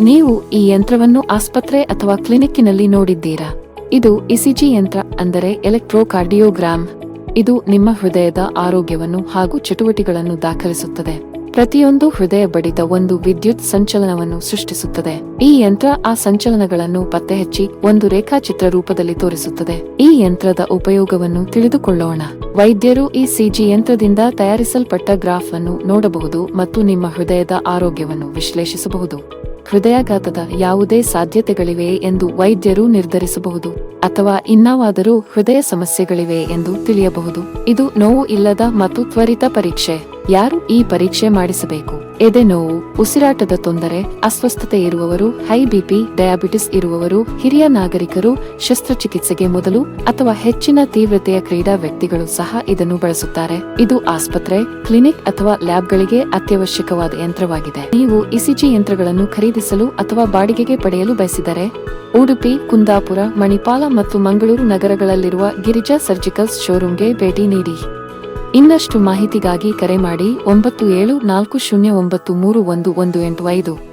ನೀವು ಈ ಯಂತ್ರವನ್ನು ಆಸ್ಪತ್ರೆ ಅಥವಾ ಕ್ಲಿನಿಕ್ಕಿನಲ್ಲಿ ನೋಡಿದ್ದೀರಾ? ಇದು ಇಸಿಜಿ ಯಂತ್ರ ಅಂದರೆ ಎಲೆಕ್ಟ್ರೋಕಾರ್ಡಿಯೋಗ್ರಾಮ್. ಇದು ನಿಮ್ಮ ಹೃದಯದ ಆರೋಗ್ಯವನ್ನು ಹಾಗೂ ಚಟುವಟಿಕೆಗಳನ್ನು ದಾಖಲಿಸುತ್ತದೆ. ಪ್ರತಿಯೊಂದು ಹೃದಯ ಬಡಿತ ಒಂದು ವಿದ್ಯುತ್ ಸಂಚಲನವನ್ನು ಸೃಷ್ಟಿಸುತ್ತದೆ. ಈ ಯಂತ್ರ ಆ ಸಂಚಲನಗಳನ್ನು ಪತ್ತೆಹಚ್ಚಿ ಒಂದು ರೇಖಾಚಿತ್ರ ರೂಪದಲ್ಲಿ ತೋರಿಸುತ್ತದೆ. ಈ ಯಂತ್ರದ ಉಪಯೋಗವನ್ನು ತಿಳಿದುಕೊಳ್ಳೋಣ. ವೈದ್ಯರು ಈ ಸಿಜಿ ಯಂತ್ರದಿಂದ ತಯಾರಿಸಲ್ಪಟ್ಟ ಗ್ರಾಫ್ ಅನ್ನು ನೋಡಬಹುದು ಮತ್ತು ನಿಮ್ಮ ಹೃದಯದ ಆರೋಗ್ಯವನ್ನು ವಿಶ್ಲೇಷಿಸಬಹುದು. ಹೃದಯಾಘಾತದ ಯಾವುದೇ ಸಾಧ್ಯತೆಗಳಿವೆ ಎಂದು ವೈದ್ಯರು ನಿರ್ಧರಿಸಬಹುದು ಅಥವಾ ಇನ್ನಾವಾದರೂ ಹೃದಯ ಸಮಸ್ಯೆಗಳಿವೆ ಎಂದು ತಿಳಿಯಬಹುದು. ಇದು ನೋವು ಇಲ್ಲದ ಮತ್ತು ತ್ವರಿತ ಪರೀಕ್ಷೆ. ಯಾರು ಈ ಪರೀಕ್ಷೆ ಮಾಡಿಸಬೇಕು? ಎದೆ ನೋವು, ಉಸಿರಾಟದ ತೊಂದರೆ, ಅಸ್ವಸ್ಥತೆ ಇರುವವರು, ಹೈ ಬಿಪಿ ಡಯಾಬಿಟಿಸ್ ಇರುವವರು, ಹಿರಿಯ ನಾಗರಿಕರು, ಶಸ್ತ್ರಚಿಕಿತ್ಸೆಗೆ ಮೊದಲು ಅಥವಾ ಹೆಚ್ಚಿನ ತೀವ್ರತೆಯ ಕ್ರೀಡಾ ವ್ಯಕ್ತಿಗಳು ಸಹ ಇದನ್ನು ಬಳಸುತ್ತಾರೆ. ಇದು ಆಸ್ಪತ್ರೆ, ಕ್ಲಿನಿಕ್ ಅಥವಾ ಲ್ಯಾಬ್ಗಳಿಗೆ ಅತ್ಯವಶ್ಯಕವಾದ ಯಂತ್ರವಾಗಿದೆ. ನೀವು ಇಸಿಜಿ ಯಂತ್ರಗಳನ್ನು ಖರೀದಿಸಲು ಅಥವಾ ಬಾಡಿಗೆಗೆ ಪಡೆಯಲು ಬಯಸಿದರೆ, ಉಡುಪಿ, ಕುಂದಾಪುರ, ಮಣಿಪಾಲ ಮತ್ತು ಮಂಗಳೂರು ನಗರಗಳಲ್ಲಿರುವ ಗಿರಿಜಾ ಸರ್ಜಿಕಲ್ಸ್ ಶೋರೂಮ್ಗೆ ಭೇಟಿ ನೀಡಿ. ಇನ್ನಷ್ಟು ಮಾಹಿತಿಗಾಗಿ ಕರೆ ಮಾಡಿ ಒಂಬತ್ತು ಏಳು ನಾಲ್ಕು ಶೂನ್ಯ ಒಂಬತ್ತು ಮೂರು ಒಂದು ಒಂದು ಎಂಟು ಐದು.